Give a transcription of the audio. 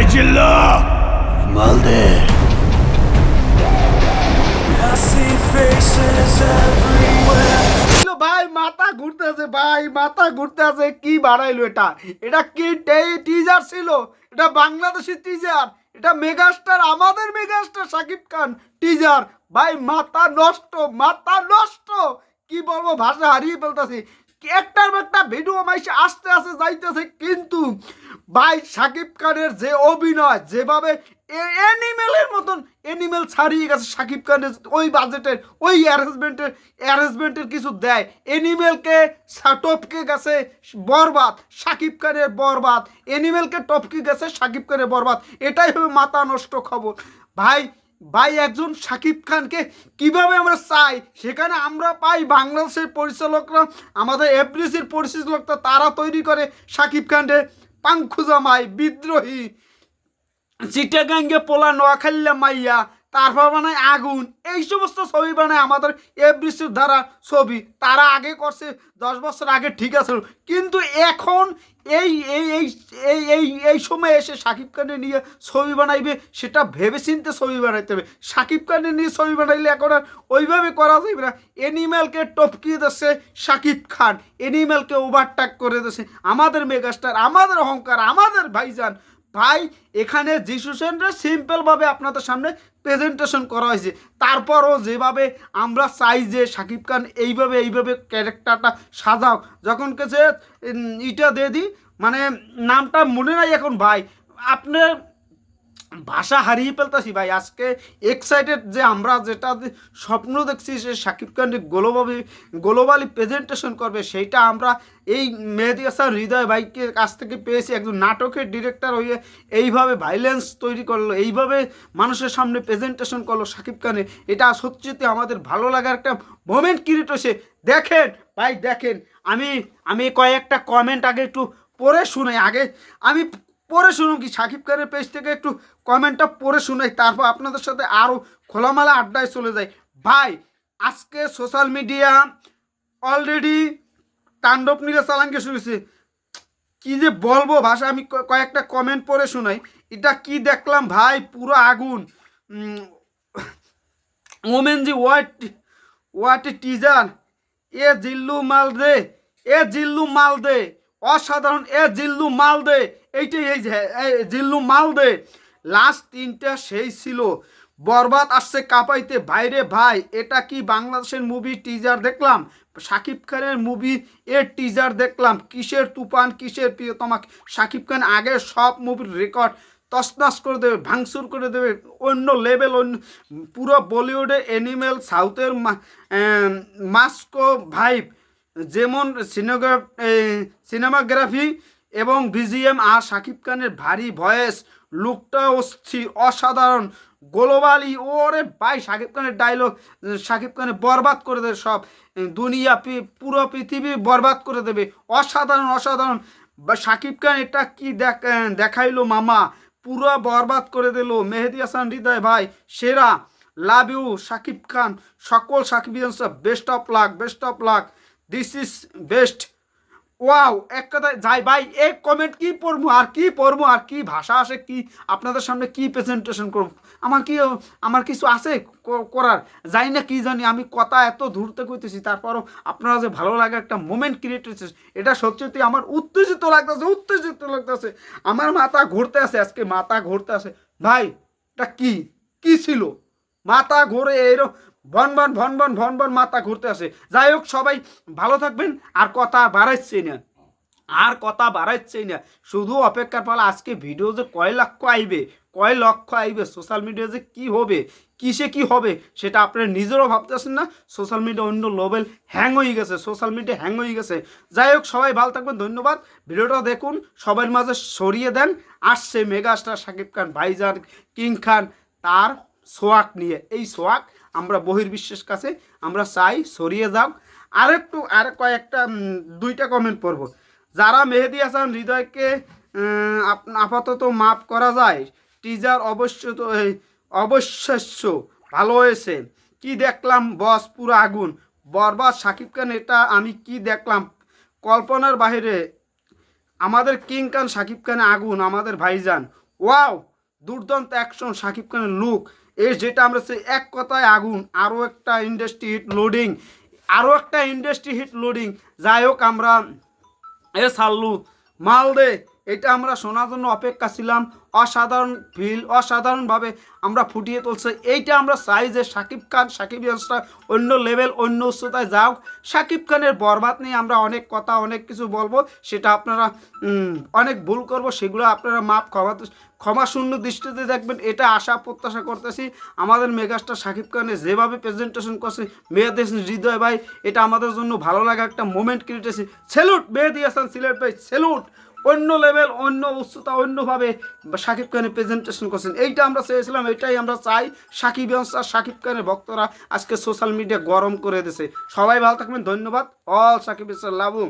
এই চিল্লা মাল দে ছিল ভাই মাথা ঘুরতেছে ভাই মাথা ঘুরতেছে। কি বাড়াইলো এটা? এটা কি টিজার ছিল? এটা বাংলাদেশি টিজার এটা মেগাস্টার আমাদের মেগাস্টার সাকিব খান টিজার ভাই মাথা নষ্ট মাথা নষ্ট। কি বলব ভাষা হারিয়ে ফেলতেছি। একটার একটা ভিডিও মাইসে আস্তে আস্তে যাইতেছে, কিন্তু ভাই সাকিব খানের যে অভিনয়, যেভাবে অ্যানিমেলের মতন অ্যানিমেল ছাড়িয়ে গেছে সাকিব খানের ওই বাজেটের ওই অ্যারেঞ্জমেন্টের অ্যারেঞ্জমেন্টের কিছু দেয়। অ্যানিমেলকে টপকে গেছে বরবাদ, সাকিব খানের বরবাদ। অ্যানিমেলকে টপকে গেছে সাকিব খানের বরবাদ। এটাই হবে মাথা নষ্ট খবর। ভাই ভাই, একজন সাকিব খানকে কীভাবে আমরা চাই? সেখানে আমরা পাই বাংলাদেশের পরিচালকরা, আমাদের এফডিসির পরিচালকরা, তারা তৈরি করে সাকিব খানকে পাংখুজা জামাই বিদ্রোহী। চিটাগাঙ্গে পোলা নোয়াখাল্লা মাইয়া তারপর বানায় আগুন। এই সমস্ত ছবি বানায় আমাদের এফডিসির দ্বারা ছবি। তারা আগে করছে, দশ বছর আগে ঠিক আছে। কিন্তু এখন এই এই এই এই এই এই সময় এসে সাকিব খানের নিয়ে ছবি বানাইবে, সেটা ভেবে চিনতে ছবি বানাইতে হবে। সাকিব খানের নিয়ে ছবি বানাইলে এখন আর ওইভাবে করা যাবে না। এনিম্যালকে টপকিয়ে দিচ্ছে সাকিব খান। এনিম্যালকে ওভারটাক করে দিচ্ছে। আমাদের মেগাস্টার আমাদের অহংকার, আমাদের ভাইজান ভাই এখানে যিশু সেনরা সিম্পলভাবে আপনাদের সামনে প্রেজেন্টেশন করা হয়েছে। তারপরও যেভাবে আমরা চাই যে সাকিব খান এইভাবে এইভাবে ক্যারেক্টারটা সাজাও। যখন কেছে ইটা দিয়ে দিই মানে নামটা মনে নাই এখন ভাই। আপনার ভাষা হারিয়ে ফেলতেছি ভাই। আজকে এক্সাইটেড যে আমরা যেটা স্বপ্ন দেখছি যে Shakib Khan globally globally presentation করবে, সেইটা আমরা এই মেহেদি হাসান হৃদয় ভাইকে কাছ থেকে পেয়েছি। একজন নাটকের ডিরেক্টর হয়ে এইভাবে ভাইলেন্স তৈরি করল, এইভাবে মানুষের সামনে প্রেজেন্টেশন করল সাকিব খানের। এটা সত্যিতে আমাদের ভালো লাগার একটা মোমেন্ট ক্রিয়েট হয়েছে। দেখেন ভাই, দেখেন, আমি আমি কয়েকটা কমেন্ট আগে একটু পড়ে শুনে, আগে আমি পড়ে শুনুন কি? সাকিব খানের পেজ থেকে একটু কমেন্টটা পরে শুনাই, তারপর আপনাদের সাথে আরও খোলামেলা আড্ডায় চলে যায় ভাই, আজকে সোশ্যাল মিডিয়া অলরেডি তাণ্ডব নীলা চালানকে শুনেছে। কি যে বলব ভাষা, আমি কয়েকটা কমেন্ট পরে শোনাই। এটা কি দেখলাম ভাই? পুরো আগুন। ওমেন জি হোয়াট হোয়াট টিজার এ জিল্লু মাল দে এ জিল্লু মাল দে অসাধারণ, এ জিল্লু মাল দে, এইটাই এই জিল্লু মাল দে। লাস্ট তিনটা সেই ছিল। বরবাদ আসছে কাপাইতে, ভাইরে ভাই, এটা কি বাংলাদেশের মুভি টিজার দেখলাম? সাকিব খানের মুভি এর টিজার দেখলাম। কিসের তুফান, কিসের প্রিয়তমা সাকিব খান আগে সব মুভির রেকর্ড তসনাস করে দেবে, ভাঙচুর করে দেবে, অন্য লেভেল অন্য পুরো বলিউডে অ্যানিমেল সাউথের মাস্কো ভাইব যেমন সিনেমাগ্রাফি এবং বিজিএম আর সাকিব খানের ভারী ভয়েস, লুকটা অস্থির অসাধারণ, গ্লোবালি ওরে ভাই, সাকিব খানের ডায়লগ সাকিব খানের বরবাদ করে দেবে সব দুনিয়া পুরো পৃথিবী বরবাদ করে দেবে, অসাধারণ অসাধারণ। বা সাকিব খান এটা কি দেখ দেখাইলো মামা? পুরো বরবাদ করে দিল, মেহেদি হাসান হৃদয় ভাই, সেরা। Love you, Shakib Khan. সকল Shakib best of luck best of luck this is best wow এক কথায় যাই, ভাই এক কমেন্ট কি পড়ব, আর কি পড়ব, আর কি ভাষা আসে, কি আপনাদের সামনে কি প্রেজেন্টেশন করব? আমার কি, আমার কিছু আছে করার? যাই না কি জানি, আমি কথা এত দূরতে কইতেছি, তারপরও আপনারা যে ভালো লাগে একটা মোমেন্ট ক্রিয়েট হয়েছে এটা সত্যি আমার উত্তেজিত লাগতেছে উত্তেজিত লাগতেছে। আমার মাথা ঘুরতে আছে, আজকে মাথা ঘুরতে আছে। ভাই, এটা কি? কি ছিল? মাথা ঘুরে এরকম ভন ভন ভন ভন ভন ভন মাথা ঘুরতে আসে। যাই হোক, সবাই ভালো থাকবেন, আর কথা বাড়াচ্ছি না। আর কথা বাড়াচ্ছি না। শুধু অপেক্ষার ফলে আজকে ভিডিও যে কয় লক্ষ আইবে, কয় লক্ষ আইবে সোশ্যাল মিডিয়া যে কি হবে, কিসে কি হবে, সেটা আপনারা নিজেরও ভাবতেছেন না। সোশ্যাল মিডিয়া অন্য লেভেল হ্যাং হয়ে গেছে সোশ্যাল মিডিয়া হ্যাং হয়ে গেছে। যাই হোক, সবাই ভালো থাকবেন, ধন্যবাদ। ভিডিওটা দেখুন, সবার মাঝে সরিয়ে দেন। আসছে মেগাস্টার শাকিব খান, ভাইজান, কিং খান, তার সোয়াক নিয়ে। এই সোয়াক আমরা বহির্বিশ্বের কাছে আমরা চাই সরিয়ে যাও আরেকটু আর কয়েকটা দুইটা কমেন্ট পড়ব। যারা মেহেদি হাসান হৃদয়কে আপ- আপাতত মাপ করা যায় টিজার অবশ্য তো অবশ্যস্য, ভালো হয়েছে। কি দেখলাম? বস পুরো আগুন। বরবাদ সাকিব খান, এটা আমি কি দেখলাম? কল্পনার বাইরে আমাদের কিং খান, সাকিব খানে আগুন, আমাদের ভাইজান। ওয়াও! দুর্দান্ত অ্যাকশন সাকিব খানের লুক এই যেটা আমরা সেই এক কথায় আগুন, আরও একটা ইন্ডাস্ট্রি হিট লোডিং আরও একটা ইন্ডাস্ট্রি হিট লোডিং যাই হোক আমরা, এ সাল্লু মাল দে এটা আমরা শোনার জন্য অপেক্ষা ছিলাম। অসাধারণ ফিল অসাধারণভাবে আমরা ফুটিয়ে তুলছে। এইটা আমরা চাই যে শাকিব খান, সাকিব ইয়াসটা অন্য লেভেল অন্য উচ্চতায় যাও শাকিব খানের বরবাদ নিয়ে আমরা অনেক কথা, অনেক কিছু বলব। সেটা আপনারা অনেক ভুল করব, সেগুলো আপনারা মাপ ক্ষমা ক্ষমা শূন্য দৃষ্টিতে দেখবেন। এটা আশা, প্রত্যাশা করতেছি। আমাদের মেগাস্টার শাকিব খানের যেভাবে প্রেজেন্টেশন করছে মেয়েদের হৃদয় ভাই, এটা আমাদের জন্য ভালো লাগা একটা মোমেন্ট ক্রিয়েটেছি সেলুট মেহেদি হাসান সিলেট ভাই সেলুট অন্য লেভেল অন্য উচ্চতা, অন্যভাবে সাকিব খানের প্রেজেন্টেশন করছেন। এইটা আমরা চেয়েছিলাম, এটাই আমরা চাই। সাকিব আর সাকিব খানের ভক্তরা আজকে সোশ্যাল মিডিয়া গরম করে দিয়েছে। সবাই ভালো থাকবেন, ধন্যবাদ। অল সাকিব লাভু